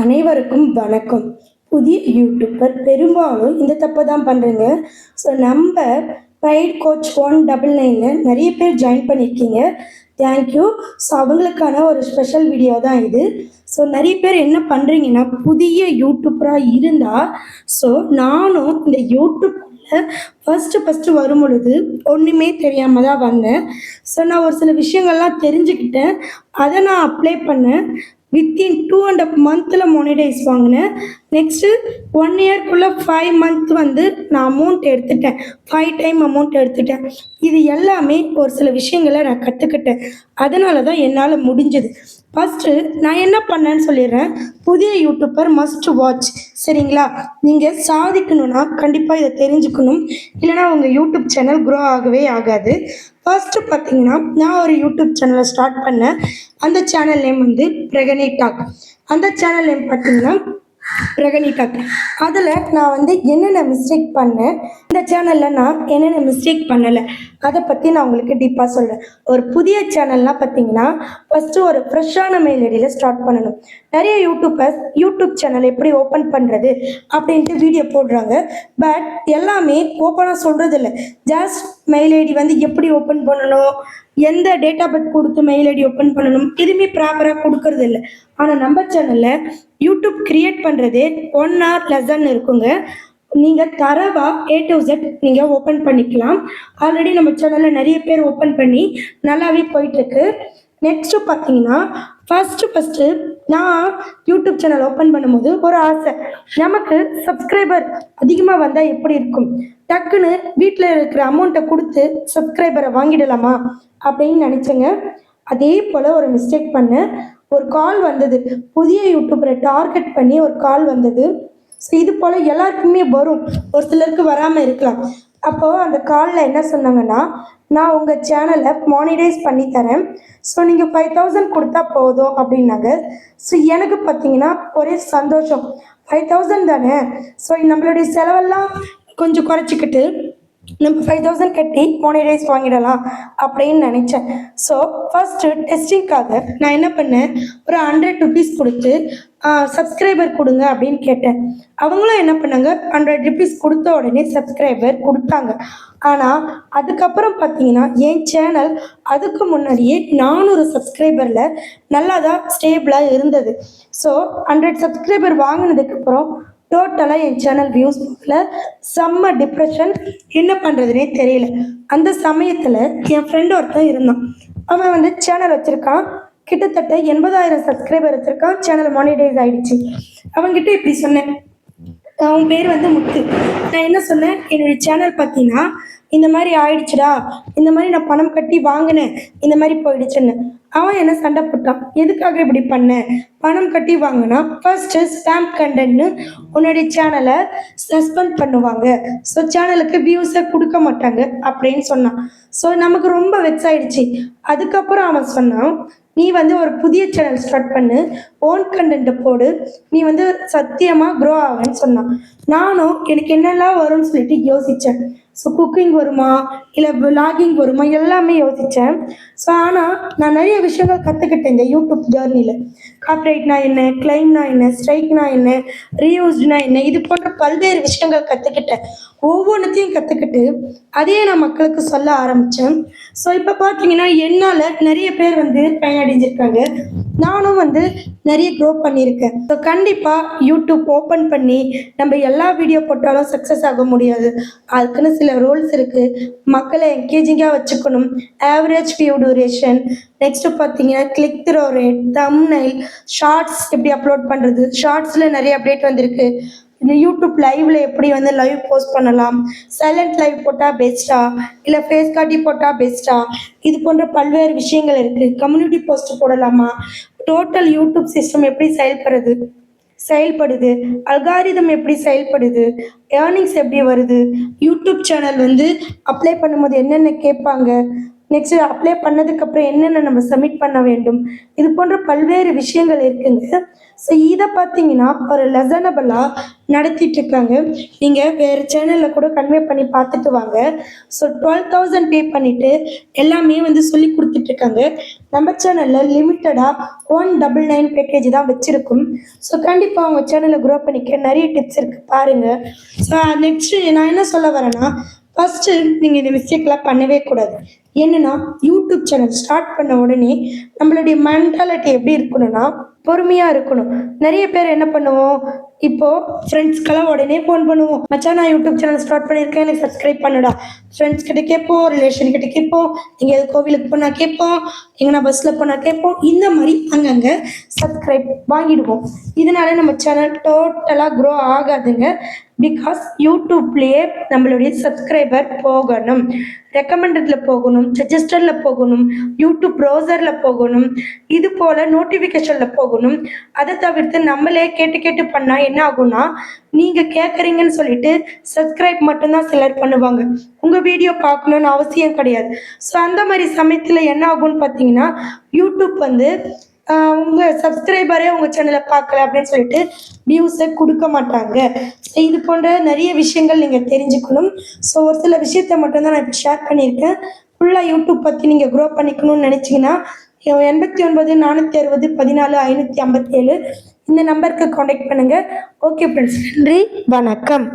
அனைவருக்கும் வணக்கம். புதிய யூடியூப்பர் பெரும்பாலும் இந்த தப்பை தான் பண்ணுறீங்க ஸோ நம்ம பைட் கோச் ஒன் டபுள் நைனில் நிறைய பேர் ஜாயின் பண்ணியிருக்கீங்க தேங்க்யூ ஸோ அவங்களுக்கான ஒரு ஸ்பெஷல் வீடியோ தான் இது. ஸோ நிறைய பேர் என்ன பண்ணுறீங்கன்னா புதிய யூடியூப்பராக இருந்தால் ஸோ நானும் இந்த யூடியூப் ஃபஸ்ட்டு ஃபஸ்ட்டு வரும் பொழுது ஒன்றுமே தெரியாமல் தான் வந்தேன். ஸோ நான் ஒரு சில விஷயங்கள்லாம் தெரிஞ்சுக்கிட்டேன். அதை நான் அப்ளை பண்ணேன். வித்தின் டூ அண்ட் அப் மந்தில் மோனிடைஸ் வாங்கினேன் நெக்ஸ்ட்டு ஒன் இயர்க்குள்ளே ஃபைவ் மந்த் வந்து நான் அமௌண்ட் எடுத்துட்டேன். ஃபைவ் டைம் அமௌண்ட் எடுத்துட்டேன். இது எல்லாமே ஒரு சில விஷயங்களை நான் கற்றுக்கிட்டேன் அதனால தான் என்னால் முடிஞ்சது. ஃபஸ்ட்டு நான் என்ன பண்ணேன்னு சொல்லிடுறேன். புதிய யூடியூப்பர் மஸ்ட் வாட்ச் சரிங்களா? நீங்கள் சாதிக்கணும்னா கண்டிப்பாக இதை தெரிஞ்சுக்கணும். இல்லைனா உங்கள் யூடியூப் சேனல் க்ரோ ஆகவே ஆகாது. ஃபர்ஸ்ட்டு பார்த்தீங்கன்னா நான் ஒரு யூடியூப் சேனலை ஸ்டார்ட் பண்ணேன். அந்த சேனல் நேம் வந்து பிரகனி டாக் அந்த சேனல் நேம் பார்த்தீங்கன்னா பிரகனி டாக் அதில் நான் வந்து என்னென்ன மிஸ்டேக் பண்ணேன்? இந்த சேனலில் நான் என்னென்ன மிஸ்டேக் பண்ணலை? அதை பற்றி நான் உங்களுக்கு டீப்பாக சொல்கிறேன் ஒரு புதிய சேனல்னால் பார்த்தீங்கன்னா ஃபஸ்ட்டு ஒரு ஃப்ரெஷ்ஷான மெயிலடியில் ஸ்டார்ட் பண்ணணும். நிறைய யூடியூபர்ஸ் யூடியூப் சேனல் எப்படி ஓப்பன் பண்ணுறது அப்படின்ட்டு வீடியோ போடுறாங்க. பட் எல்லாமே ஓப்பனாக சொல்கிறது இல்லை ஜஸ்ட் மெயில் ஐடி வந்து எப்படி ஓப்பன் பண்ணணும்? எந்த டேட்டா பர்த் கொடுத்து மெயில் ஐடி ஓப்பன் பண்ணணும்? எதுவுமே ப்ராப்பராக கொடுக்கறது இல்லை. ஆனால் நம்ம சேனலில் யூடியூப் கிரியேட் பண்ணுறதே ஒன் ஹவர் லெசன் இருக்குங்க. நீங்கள் தரவா ஏ டு ஜெட் நீங்கள் ஓப்பன் பண்ணிக்கலாம். ஆல்ரெடி நம்ம சேனலில் நிறைய பேர் ஓப்பன் பண்ணி நல்லாவே போயிட்டுருக்கு நெக்ஸ்ட்டு பார்த்தீங்கன்னா ஃபஸ்ட்டு ஃபஸ்ட்டு நான் யூடியூப் சேனல் ஓப்பன் பண்ணும்போது ஒரு ஆசை. நமக்கு சப்ஸ்கிரைபர் அதிகமாக வந்தால் எப்படி இருக்கும்? டக்குன்னு வீட்டில் இருக்கிற அமௌண்ட்டை கொடுத்து சப்ஸ்கிரைபரை வாங்கிடலாமா? அப்படின்னு நினச்சேங்க. அதே போல் ஒரு மிஸ்டேக் பண்ணேன். ஒரு கால் வந்தது. புதிய யூடியூபரை டார்கெட் பண்ணி ஒரு கால் வந்தது. ஸோ இது போல் எல்லாருக்குமே வரும். ஒரு சிலருக்கு வராமல் இருக்கலாம். அப்போது அந்த காலில் என்ன சொன்னாங்கன்னா நான் உங்கள் சேனலை மானிடைஸ் பண்ணி தரேன். ஸோ நீங்கள் ஃபைவ் தௌசண்ட் கொடுத்தா போதும் அப்படின்னாங்க. ஸோ எனக்கு பார்த்தீங்கன்னா ஒரே சந்தோஷம். ஃபைவ் தௌசண்ட் தானே? ஸோ நம்மளுடைய செலவெல்லாம் கொஞ்சம் குறைச்சிக்கிட்டு நம்ம ஃபைவ் தௌசண்ட் கட்டி மோனிடைஸ் வாங்கிடலாம் அப்படின்னு நினச்சேன். ஸோ ஃபஸ்ட்டு டெஸ்டிங்க்காக நான் என்ன பண்ணேன்? ஒரு ஹண்ட்ரட் ருபீஸ் கொடுத்து சப்ஸ்கிரைபர் கொடுங்க அப்படின்னு கேட்டேன். அவங்களும் என்ன பண்ணாங்க? ஹண்ட்ரட் ருபீஸ் கொடுத்த உடனே சப்ஸ்கிரைபர் கொடுத்தாங்க. ஆனால் அதுக்கப்புறம் பார்த்தீங்கன்னா என் சேனல் அதுக்கு முன்னாடியே நானூறு சப்ஸ்கிரைபரில் நல்லா தான் ஸ்டேபிளாக இருந்தது. ஸோ ஹண்ட்ரட் சப்ஸ்கிரைபர் வாங்கினதுக்கப்புறம் டோட்டலாக என் சேனல் வியூஸ் போகல செம்ம டிப்ரெஷன் என்ன பண்ணுறதுனே தெரியல. அந்த சமயத்தில் என் ஃப்ரெண்டு ஒருத்தன் இருந்தான். அவன் வந்து சேனல் வச்சுருக்கான். கிட்டத்தட்ட எண்பதாயிரம் சப்ஸ்கிரைபர் வச்சுருக்கான். சேனல் மானிடைஸ் ஆகிடுச்சு அவங்ககிட்ட இப்படி சொன்னேன். அவன் பேர் வந்து முத்து. நான் என்ன சொன்னேன்? என்னுடைய சேனல் பார்த்தீங்கன்னா இந்த மாதிரி ஆயிடுச்சுடா இந்த மாதிரி நான் பணம் கட்டி வாங்கினேன் இந்த மாதிரி போயிடுச்சுன்னு. அவன் என்ன சண்டை போட்டான்? எதுக்காக இப்படி பண்ண? பணம் கட்டி வாங்கினா ஃபர்ஸ்ட்டு ஸ்டாம்ப் கண்டென்ட்னு உன்னுடைய சேனலை சஸ்பெண்ட் பண்ணுவாங்க. ஸோ சேனலுக்கு வியூஸை கொடுக்க மாட்டாங்க அப்படின்னு சொன்னான். ஸோ நமக்கு ரொம்ப வெக்ஸ் ஆயிடுச்சு அதுக்கப்புறம் அவன் சொன்னான் நீ வந்து ஒரு புதிய சேனல் ஸ்டார்ட் பண்ணு ஓன் கண்டென்ட்டை போடு நீ வந்து சத்தியமாக க்ரோ ஆவேன்னு சொன்னான். நானும் எனக்கு என்னெல்லாம் வரும்னு சொல்லிட்டு யோசித்தேன் ஸோ குக்கிங் வருமா? இல்லை விலாகிங் வருமா? எல்லாமே யோசித்தேன் ஸோ ஆனால் நான் நிறைய விஷயங்கள் கற்றுக்கிட்டேன் இந்த யூடியூப் ஜேர்னியில் காப்ரேட்னா என்ன கிளைம்னா என்ன ஸ்ட்ரைக்னா என்ன ரீயூஸ்ட்னா என்ன இது போன்ற பல்வேறு விஷயங்கள் கற்றுக்கிட்டேன் ஒவ்வொன்றத்தையும் கற்றுக்கிட்டு அதையே நான் மக்களுக்கு சொல்ல ஆரம்பித்தேன் ஸோ இப்போ பார்த்தீங்கன்னா என்னால் நிறைய பேர் வந்து பயனடைஞ்சிருக்காங்க. நானும் வந்து நிறைய க்ரோ பண்ணியிருக்கேன். ஸோ கண்டிப்பாக யூடியூப் ஓப்பன் பண்ணி நம்ம எல்லா வீடியோ போட்டாலும் சக்ஸஸ் ஆக முடியாது. அதுக்குன்னு சில ரூல்ஸ் இருக்குது மக்களை என்கேஜிங்காக வச்சுக்கணும். ஆவரேஜ் வியூடு டியூரேஷன் நெக்ஸ்ட்டு பார்த்தீங்கன்னா click through rate thumbnail shorts எப்படி அப்லோட் பண்ணுறது ஷார்ட்ஸில் நிறைய அப்டேட் வந்திருக்கு. இந்த யூடியூப் லைவ்ல எப்படி வந்து லைவ் போஸ்ட் பண்ணலாம்? சைலண்ட் லைவ் போட்டால் பெஸ்ட்டா இல்லை ஃபேஸ் காட்டி போட்டால் பெஸ்ட்டா இது போன்ற பல்வேறு விஷயங்கள் இருக்குது கம்யூனிட்டி போஸ்ட் போடலாமா? டோட்டல் யூடியூப் சிஸ்டம் எப்படி செயல்படுறது செயல்படுது. அல்காரிதம் எப்படி செயல்படுது? ஏர்னிங்ஸ் எப்படி வருது? யூடியூப் சேனல் வந்து அப்ளை பண்ணும்போது என்னென்ன கேட்பாங்க? நெக்ஸ்ட் அப்ளை பண்ணதுக்கப்புறம் என்னென்ன நம்ம சப்மிட் பண்ண வேண்டும்? இது போன்ற பல்வேறு விஷயங்கள் இருக்குங்க. ஸோ இதை பார்த்தீங்கன்னா ஒரு லெசனபிளாக நடத்திட்டு இருக்காங்க நீங்கள் வேறு சேனலில் கூட கன்வே பண்ணி பார்த்துட்டு வாங்க. ஸோ டுவெல் தௌசண்ட் பே பண்ணிவிட்டு எல்லாமே வந்து சொல்லி கொடுத்துட்ருக்காங்க நம்ம சேனலில் லிமிட்டடாக ஒன் டபுள் நைன் பேக்கேஜ் தான் வச்சுருக்கும். ஸோ கண்டிப்பாக உங்கள் சேனலை க்ரோ பண்ணிக்க நிறைய டிப்ஸ் இருக்குது பாருங்கள் ஸோ நெக்ஸ்ட்டு நான் என்ன சொல்ல வரேன்னா ஃபஸ்ட்டு நீங்கள் இந்த மிஸ்டேக்லாம் பண்ணவே கூடாது. என்னன்னா யூடியூப் சேனல் ஸ்டார்ட் பண்ண உடனே நம்மளுடைய மென்டாலிட்டி எப்படி இருக்கணும்னா பொறுமையாக இருக்கணும். நிறைய பேர் என்ன பண்ணுவோம் இப்போ ஃப்ரெண்ட்ஸ்க்கெல்லாம் உடனே ஃபோன் பண்ணுவோம். மச்சான் நான் யூடியூப் சேனல் ஸ்டார்ட் பண்ணியிருக்கேன் எனக்கு சப்ஸ்கிரைப் பண்ணுடா. ஃப்ரெண்ட்ஸ் கிட்ட கேட்போம் ரிலேஷன் கிட்ட கேட்போம் எங்கேயாவது கோவிலுக்கு போனால் கேட்போம் எங்கன்னா பஸ்ஸில் போனால் கேட்போம். இந்த மாதிரி அங்கங்கே சப்ஸ்கிரைப் வாங்கிடுவோம். இதனால நம்ம சேனல் டோட்டலாக க்ரோ ஆகாதுங்க. பிகாஸ் யூடியூப்லேயே நம்மளுடைய சப்ஸ்கிரைபர் போகணும். ரெக்கமெண்டடில் போகணும் சஜஸ்டரில் போகணும் யூடியூப் ப்ரௌசரில் போகணும் இது போல் நோட்டிஃபிகேஷனில் போகணும். அதை தவிர்த்து நம்மளே கேட்டு கேட்டு பண்ணால் என்ன ஆகும்னா நீங்கள் கேட்குறீங்கன்னு சொல்லிட்டு சப்ஸ்கிரைப் மட்டும்தான் சிலர் பண்ணுவாங்க. உங்கள் வீடியோ பார்க்கணுன்னு அவசியம் கிடையாது. ஸோ அந்த மாதிரி சமயத்தில் என்ன ஆகும்னு பார்த்தீங்கன்னா யூடியூப் வந்து உங்க சப்ஸ்கிரைபரே உங்க சேனலை பார்க்கல அப்படின்னு சொல்லிட்டு வியூஸை கொடுக்க மாட்டாங்க. ஸோ இது போன்ற நிறைய விஷயங்கள் நீங்கள் தெரிஞ்சுக்கணும். ஸோ ஒரு சில விஷயத்த மட்டும்தான் நான் இப்போ ஷேர் பண்ணியிருக்கேன். ஃபுல்லாக யூடியூப் பற்றி நீங்கள் க்ரோ பண்ணிக்கணும்னு நினச்சிங்கன்னா எண்பத்தி ஒன்பது நானூற்றி அறுபது பதினாலு ஐநூற்றி ஐம்பத்தேழு இந்த நம்பருக்கு காண்டாக்ட் பண்ணுங்கள் ஓகே ஃப்ரெண்ட்ஸ் நன்றி. வணக்கம்.